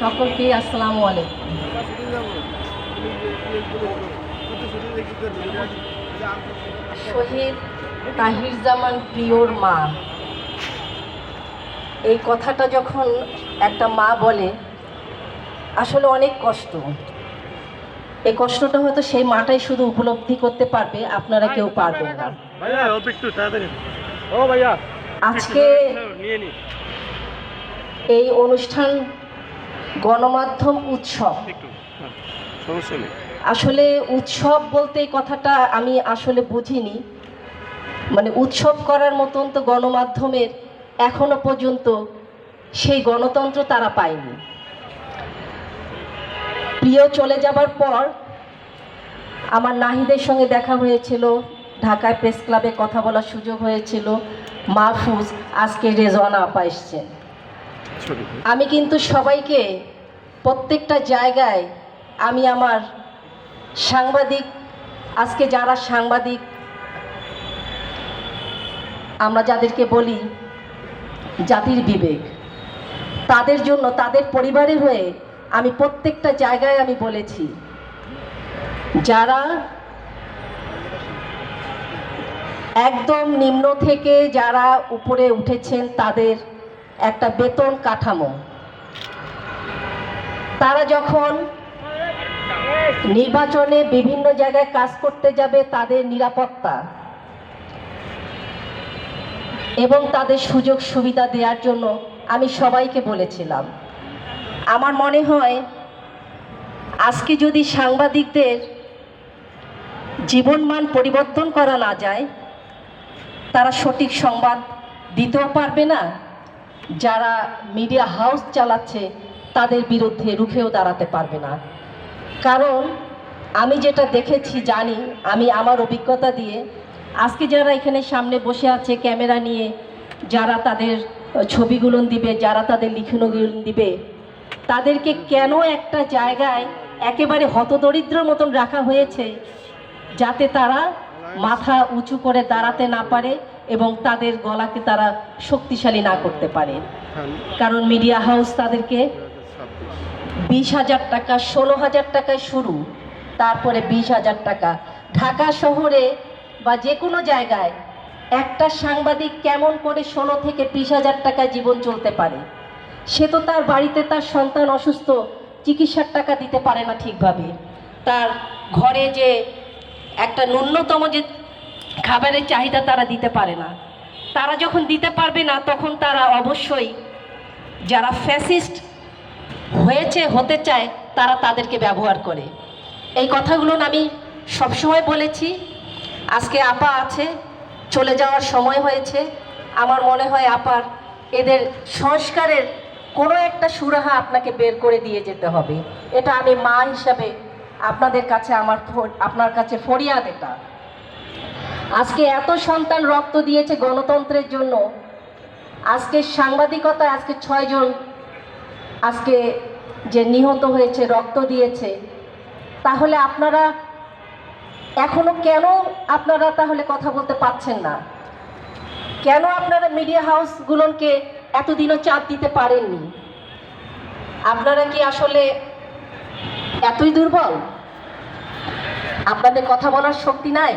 সকলকে আসসালামু আলাইকুম। শহীদ তাহির জামান প্রিয়র মা। এই কথাটা যখন একটা মা বলে আসলে অনেক কষ্ট। এই কষ্টটা হয়তো সেই মাটাই শুধু উপলব্ধি করতে পারবে আপনারা কেউ পারবেন না। আজকে এই অনুষ্ঠান গণমাধ্যম উৎসব। হ্যাঁ, আসলে উৎসব বলতে এই কথাটা আমি আসলে বুঝিনি। মানে উৎসব করার মতন তো গণমাধ্যমের এখনও পর্যন্ত সেই গণতন্ত্র তারা পায়নি। প্রিয় চলে যাবার পর আমার নাহিদের সঙ্গে দেখা হয়েছিল ঢাকায় প্রেস ক্লাবে কথা বলার সুযোগ হয়েছিল। মাহফুজ আজকে রেজওয়ানা আপা এসছেন। আমি কিন্তু সবাইকে প্রত্যেকটা জায়গায় আমি আমার সাংবাদিক, আজকে যারা সাংবাদিক, আমরা যাদেরকে বলি জাতির বিবেক, তাদের জন্য, তাদের পরিবারের হয়ে আমি প্রত্যেকটা জায়গায় আমি বলেছি, যারা একদম নিম্ন থেকে যারা উপরে উঠেছেন, তাদের একটা বেতন কাঠামো। তারা যখন নির্বাচনে বিভিন্ন জায়গায় কাজ করতে যাবে তাদের নিরাপত্তা এবং তাদের সুযোগ সুবিধা দেওয়ার জন্য আমি সবাইকে বলেছিলাম। আমার মনে হয় আজকে যদি সাংবাদিকদের জীবনমান পরিবর্তন করা না যায়, তারা সঠিক সংবাদ দিতেও পারবে না যারা মিডিয়া হাউস চালাচ্ছে, তাদের বিরুদ্ধে রুখেও দাঁড়াতে পারবে না। কারণ, আমি যেটা দেখেছি, জানি, আমি আমার অভিজ্ঞতা দিয়ে, আজকে যারা এখানে সামনে বসে আছে, ক্যামেরা নিয়ে, যারা তাদের ছবিগুলো দিবে, যারা তাদের লিখনগুলো দিবে, তাদেরকে কেন একটা জায়গায় একেবারে হতদরিদ্র মতন রাখা হয়েছে, যাতে তারা মাথা উঁচু করে দাঁড়াতে না পারে এবং তাদের গলাকে তারা শক্তিশালী না করতে পারে। কারণ মিডিয়া হাউস তাদেরকে বিশ হাজার টাকা, ষোলো হাজার টাকায় শুরু, তারপরে বিশ হাজার টাকা। ঢাকা শহরে বা যে কোনো জায়গায় একটা সাংবাদিক কেমন করে ষোলো থেকে বিশ হাজার টাকায় জীবন চলতে পারে, সে তো তার বাড়িতে তার সন্তান অসুস্থ, চিকিৎসার টাকা দিতে পারে না ঠিকভাবে। তার ঘরে যে একটা ন্যূনতম যে খাবারের চাহিদা তারা দিতে পারে না। তারা যখন দিতে পারবে না, তখন তারা অবশ্যই যারা ফ্যাসিস্ট হয়েছে, হতে চায়, তারা তাদেরকে ব্যবহার করে। এই কথাগুলো আমি সবসময় বলেছি। আজকে আপা আছে, চলে যাওয়ার সময় হয়েছে। আমার মনে হয় আপার এদের সংস্কারের কোনো একটা সুরাহা আপনাকে বের করে দিয়ে যেতে হবে। এটা আমি মা হিসাবে আপনাদের কাছে আমার আপনার কাছে ফরিয়াদ এটা। আজকে এত সন্তান রক্ত দিয়েছে গণতন্ত্রের জন্য। আজকে সাংবাদিকতায় আজকে ছয়জন আজকে যে নিহত হয়েছে, রক্ত দিয়েছে। তাহলে আপনারা এখনও কেন আপনারা তাহলে কথা বলতে পারছেন না? কেন আপনারা মিডিয়া হাউসগুলোকে এতদিনও চাপ দিতে পারেননি? আপনারা কি আসলে এতই দুর্বল? আপনাদের কথা বলার শক্তি নাই?